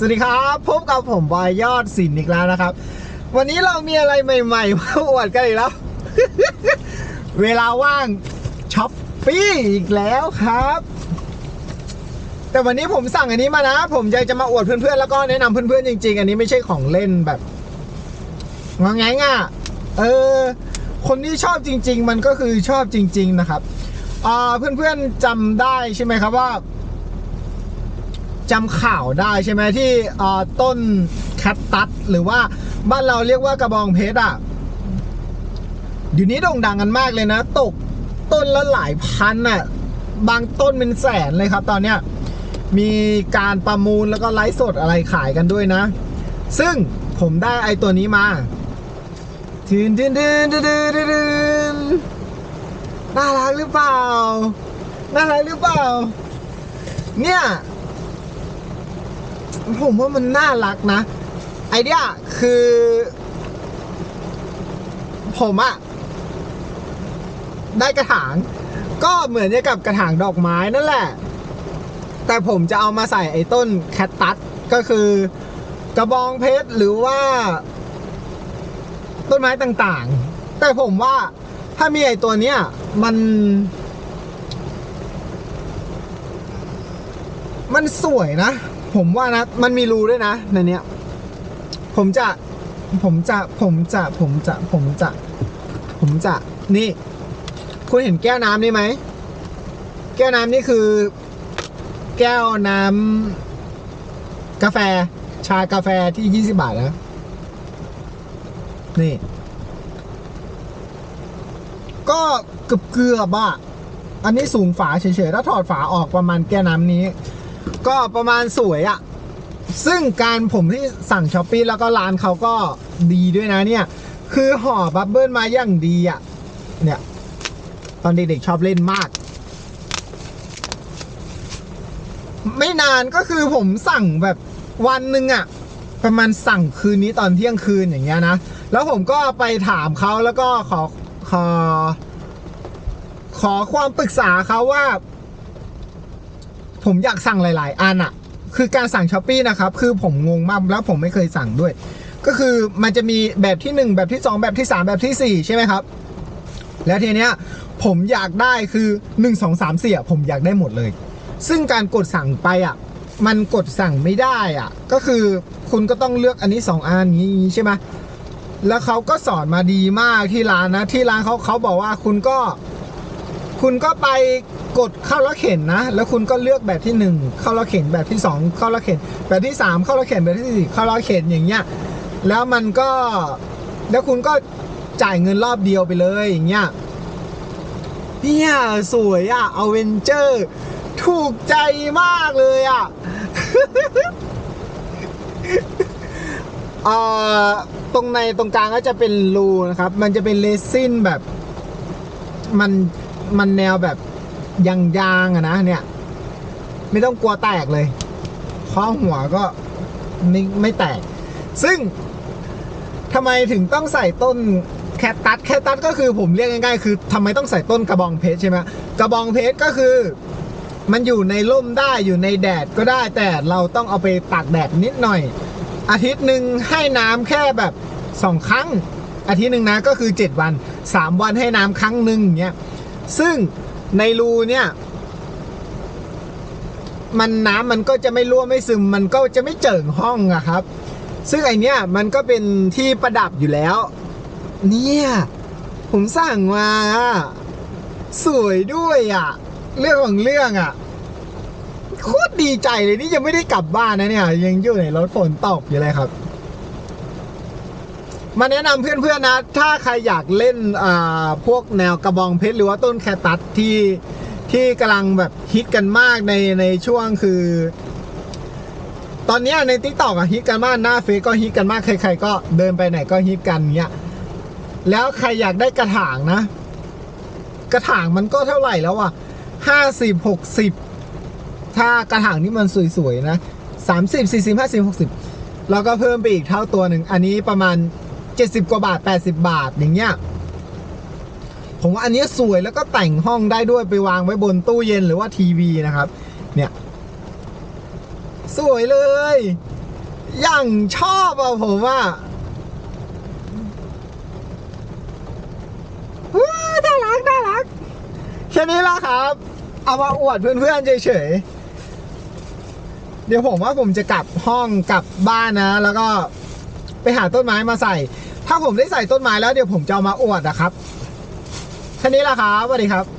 สวัสดีครับพบกับผมบอยยอดสินอีกแล้วนะครับ วันนี้เรามีอะไรใหม่ๆมาอวดกันอีกแล้ว เวลาว่างช้อปปี้อีกแล้วครับ แต่วันนี้ผมสั่งอันนี้มานะ ผมอยากจะมาอวดเพื่อนๆแล้วก็แนะนำเพื่อนๆจริง ๆ อันนี้ไม่ใช่ของเล่นแบบงอแงงอะเออ คนที่ชอบจริง ๆ มันก็คือชอบจริง ๆ นะครับเพื่อนๆจำได้ใช่ไหมครับว่า จำข่าวได้ใช่ไหมที่ต้นแคตตัสหรือว่าบ้านเราเรียกว่ากระบองเพชรอะเดี๋ยวนี้โด่งดังกันมากเลยนะ ตกต้นละหลายพันอะบางต้นเป็นแสนเลยครับ ตอนเนี้ยมีการประมูลแล้วก็ไลฟ์สดอะไรขายกันด้วยนะ ซึ่งผมได้ไอตัวนี้มาทืนทืนทืนทืนทืนทืนน่ารักหรือเปล่า น่ารักหรือเปล่า เนี่ย ผมว่ามันน่ารักนะ ไอเดียคือ ผมอะได้กระถาง ก็เหมือนกับกระถางดอกไม้นั่นแหละ แต่ผมจะเอามาใส่ไอ้ต้นแคตตัสก็คือกระบองเพชรหรือว่า ต้นไม้ต่างๆ แต่ผมว่าถ้ามีไอ้ตัวเนี้ยมัน มันสวยนะ ผมว่านะ มันมีรูด้วยนะในเนี้ย ผมจะ ผมจะ ผมจะ ผมจะ ผมจะ ผมจะ นี่ คุณเห็นแก้วน้ำนี่ไหม แก้วน้ำนี่คือ แก้วน้ำกาแฟ ชากาแฟที่20บาทนะนี่ ก็เกือบเกือบอะอันนี้สูงฝาเฉยๆ ถ้าถอดฝาออกประมาณแก้วน้ำนี้ ก็ประมาณสวยอะซึ่งการผมที่สั่งช้อปปี้แล้วก็ร้านเขาก็ดีด้วยนะเนี่ย คือห่อบับเบิลมาอย่างดีอะเนี่ย ตอนเด็กๆชอบเล่นมาก ไม่นานก็คือผมสั่งแบบวันหนึ่งอะประมาณสั่งคืนนี้ตอนเที่ยงคืนอย่างเงี้ยนะ แล้วผมก็ไปถามเขาแล้วก็ขอขอขอความปรึกษาเขาว่า ผมอยากสั่งหลาย ๆ อันอะคือการสั่งช้อปปี้นะครับ คือผมงงมากแล้วผมไม่เคยสั่งด้วย ก็คือมันจะมีแบบที่หนึ่งแบบที่สองแบบที่สามแบบที่สี่ใช่ไหมครับ แล้วทีเนี้ยผมอยากได้คือหนึ่งสองสามสี่อะผมอยากได้หมดเลย ซึ่งการกดสั่งไปอะมันกดสั่งไม่ได้อะ ก็คือคุณก็ต้องเลือกอันนี้สองอันนี้ใช่ไหมแล้วเขาก็สอนมาดีมากที่ร้านนะ ที่ร้านเขาเขาบอกว่าคุณก็ คุณก็ไปกดเข้าแล้วเข็นนะ แล้วคุณก็เลือกแบบที่หนึ่งเข้าแล้วเข็นแบบที่สองเข้าแล้วเข็นแบบที่สามเข้าแล้วเข็นแบบที่สี่เข้าแล้วเข็นอย่างเงี้ยแล้วมันก็แล้วคุณก็จ่ายเงินรอบเดียวไปเลยอย่างเงี้ยเนี่ยสวยอะเอเวนเจอร์ถูกใจมากเลยอะเอ่อตรงในตรงกลางก็จะเป็นรูนะครับ มันจะเป็นเลซินแบบ มัน มันแนวแบบยางๆอะนะเนี่ย ไม่ต้องกลัวแตกเลยข้อหัวก็ไม่ไม่แตก ซึ่งทำไมถึงต้องใส่ต้นแคตตัสแคตตัสก็คือผมเรียกง่ายๆ คือทำไมต้องใส่ต้นกระบองเพชรใช่ไหมกระบองเพชรก็คือ มันอยู่ในร่มได้อยู่ในแดดก็ได้แต่เราต้องเอาไปตากแดดนิดหน่อย อาทิตย์หนึ่งให้น้ำแค่แบบสองครั้ง อาทิตย์หนึ่งนะก็คือ 7 วัน 3 วันให้น้ำครั้งหนึ่งอย่างเงี้ย ซึ่งในรูเนี่ย มันน้ำมันก็จะไม่รั่วไม่ซึม มันก็จะไม่เจิ่งห้องอะครับ ซึ่งไอเนี้ยมันก็เป็นที่ประดับอยู่แล้ว เนี่ย ผมสั่งมาสวยด้วยอะเรื่องของเรื่องอะโคตรดีใจเลยนี่ยังไม่ได้กลับบ้านนะเนี่ย ยังอยู่ในรถฝนตกอยู่เลยครับ มาแนะนำเพื่อนๆนะ ถ้าใครอยากเล่นอ่าพวกแนวกระบองเพชรหรือว่าต้นแคตัสที่ที่กำลังแบบฮิตกันมากในในช่วงคือ ตอนเนี้ยในทิกตอกอะฮิตกันมากหน้าเฟซก็ฮิตกันมากใครๆก็เดินไปไหนก็ฮิตกันเนี้ยแล้วใครอยากได้กระถางนะ กระถางมันก็เท่าไหร่แล้วอะห้าสิบหกสิบถ้ากระถางที่มันสวยๆนะสามสิบสี่สิบห้าสิบหกสิบเราก็เพิ่มไปอีกเท่าตัวหนึ่งอันนี้ประมาณ เจ็ดสิบกว่าบาทแปดสิบาทอย่างเงี้ยผมว่าอันนี้สวยแล้วก็แต่งห้องได้ด้วยไปวางไว้บนตู้เย็นหรือว่าทีวีนะครับ เนี่ย สวยเลย อย่างชอบอะผมอะว้าน่ารักน่ารักแค่นี้ละครับ เอามาอวดเพื่อนๆเฉยๆเดี๋ยวผมว่าผมจะกลับห้องกลับบ้านนะ แล้วก็ ไปหาต้นไม้มาใส่ ถ้าผมได้ใส่ต้นไม้แล้วเดี๋ยวผมจะเอามาอวดนะครับแค่นี้ละครับสวัสดีครับ